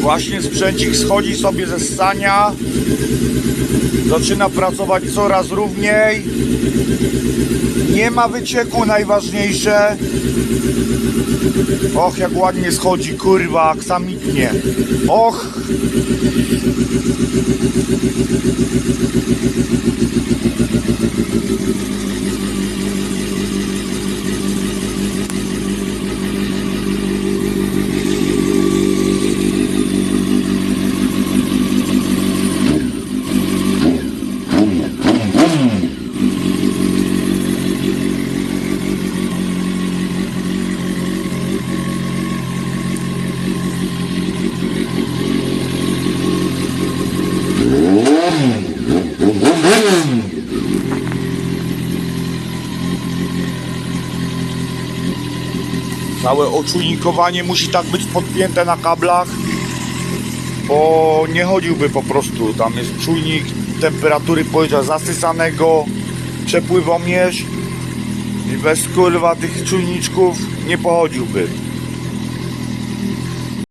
Właśnie sprzęcik schodzi sobie ze stania. Zaczyna pracować coraz równiej. Nie ma wycieku, najważniejsze. Och, jak ładnie schodzi, kurwa, aksamitnie. Och, Całe oczujnikowanie musi tak być podpięte na kablach, bo nie chodziłby po prostu. Tam jest czujnik temperatury powietrza zasysanego, przepływomierz i bez kurwa tych czujniczków nie pochodziłby.